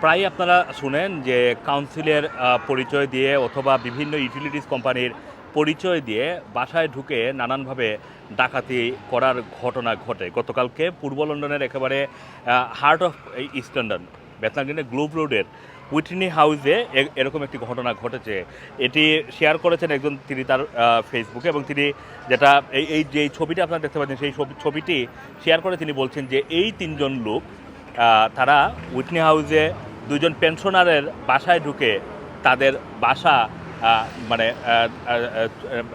প্রায় আপনারা শুনেন যে কাউন্সিলের পরিচয় দিয়ে অথবা বিভিন্ন ইউটিলিটিস কোম্পানির পরিচয় দিয়ে বাসায় ঢুকে নানানভাবে ডাকাতি করার ঘটনা ঘটে। গতকালকে পূর্ব লন্ডনের একেবারে হার্ট অফ ইস্ট লন্ডন বেতনাগিনের গ্লোব রোডের উইটনি হাউসে এরকম একটি ঘটনা ঘটেছে। এটি শেয়ার করেছেন একজন, তিনি তার ফেসবুকে এবং তিনি যেটা, এই এই যে ছবিটা আপনারা দেখতে পাচ্ছেন, সেই ছবি- ছবিটি শেয়ার করে তিনি বলছেন যে এই তিনজন লোক তারা উইটনি হাউসে দুজন পেনশনারের বাসায় ঢুকে তাদের বাসা মানে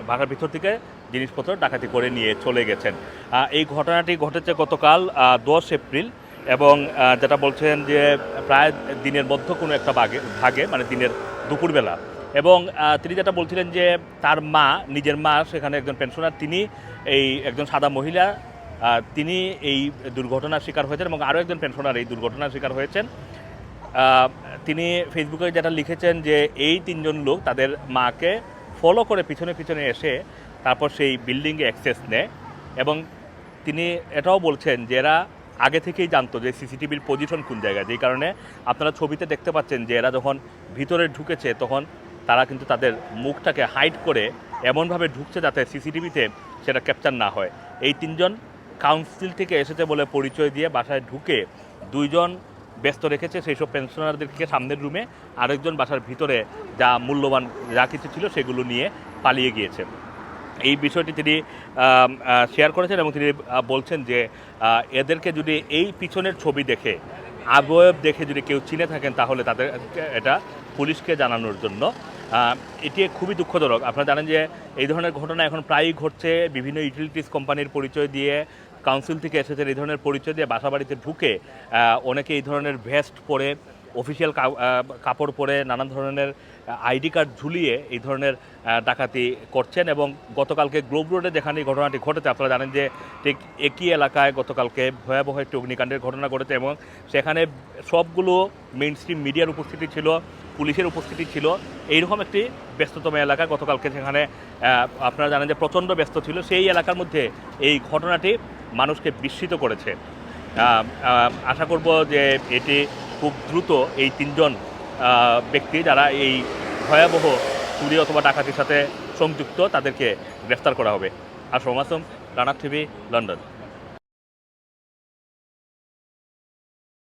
বাসার ভিতর থেকে জিনিসপত্র ডাকাতি করে নিয়ে চলে গেছেন। এই ঘটনাটি ঘটেছে গতকাল দশ এপ্রিল এবং যেটা বলছেন যে প্রায় দিনের মধ্য কোনো একটা ভাগে ভাগে মানে দিনের দুপুরবেলা এবং তিনি যেটা বলছিলেন যে তার মা, নিজের মা, সেখানে একজন পেনশনার তিনি এই একজন সাদা মহিলা তিনি এই দুর্ঘটনার শিকার হয়েছেন এবং আরও একজন পেনশনার এই দুর্ঘটনার শিকার হয়েছেন। তিনি ফেসবুকে যেটা লিখেছেন যে এই তিনজন লোক তাদের মাকে ফলো করে পিছনে পিছনে এসে তারপর সেই বিল্ডিংয়ে অ্যাক্সেস নেয়। এবং তিনি এটাও বলছেন যে এরা আগে থেকেই জানতো যে সিসিটিভির পজিশন কোন জায়গায়। যেই কারণে আপনারা ছবিতে দেখতে পাচ্ছেন যে এরা যখন ভিতরে ঢুকেছে তখন তারা কিন্তু তাদের মুখটাকে হাইড করে এমনভাবে ঢুকছে যাতে সিসিটিভিতে সেটা ক্যাপচার না হয়। এই তিনজন কাউন্সিল থেকে এসেছে বলে পরিচয় দিয়ে বাসায় ঢুকে দুইজন ব্যস্ত রেখেছে, সেই সব পেনশনারদেরকে সামনের রুমে আরেকজন বাসার ভিতরে যা মূল্যবান যা কিছু ছিল সেগুলো নিয়ে পালিয়ে গিয়েছে। এই বিষয়টি তিনি শেয়ার করেছেন এবং তিনি বলছেন যে এদেরকে যদি এই পিছনের ছবি দেখে, আবয়ব দেখে যদি কেউ চিনে থাকেন, তাহলে তাদের, এটা পুলিশকে জানানোর জন্য। এটি খুবই দুঃখজনক। আপনারা জানেন যে, এই ধরনের ঘটনা এখন প্রায়ই ঘটছে বিভিন্ন ইউটিলিটিস কোম্পানির পরিচয় দিয়ে কাউন্সিল থেকে এসেছেন, এই ধরনের পরিচয় দিয়ে বাসা বাড়িতে ঢুকে অনেকে এই ধরনের ভেস্ট পরে, অফিসিয়াল কাপড় পরে নানান ধরনের আইডি কার্ড ঝুলিয়ে এই ধরনের ডাকাতি করছেন এবং গতকালকে গ্লোব রোডে যেখানে এই ঘটনাটি ঘটেছে, আপনারা জানেন যে ঠিক একই এলাকায় গতকালকে ভয়াবহ একটি অগ্নিকাণ্ডের ঘটনা ঘটেছে এবং সেখানে সবগুলো মেইন স্ট্রিম মিডিয়ার উপস্থিতি ছিল, পুলিশের উপস্থিতি ছিল। এইরকম একটি ব্যস্ততম এলাকা গতকালকে সেখানে আপনারা জানেন যে প্রচণ্ড ব্যস্ত ছিল। সেই এলাকার মধ্যে এই ঘটনাটি মানুষকে বিস্মিত করেছে। আশা করব যে এটি খুব দ্রুত এই তিনজন ব্যক্তি যারা এই ভয়াবহ চুরি অথবা ডাকাতির সাথে সংযুক্ত, তাদেরকে গ্রেফতার করা হবে। আর সোমাসম রানা টিভি, লন্ডন।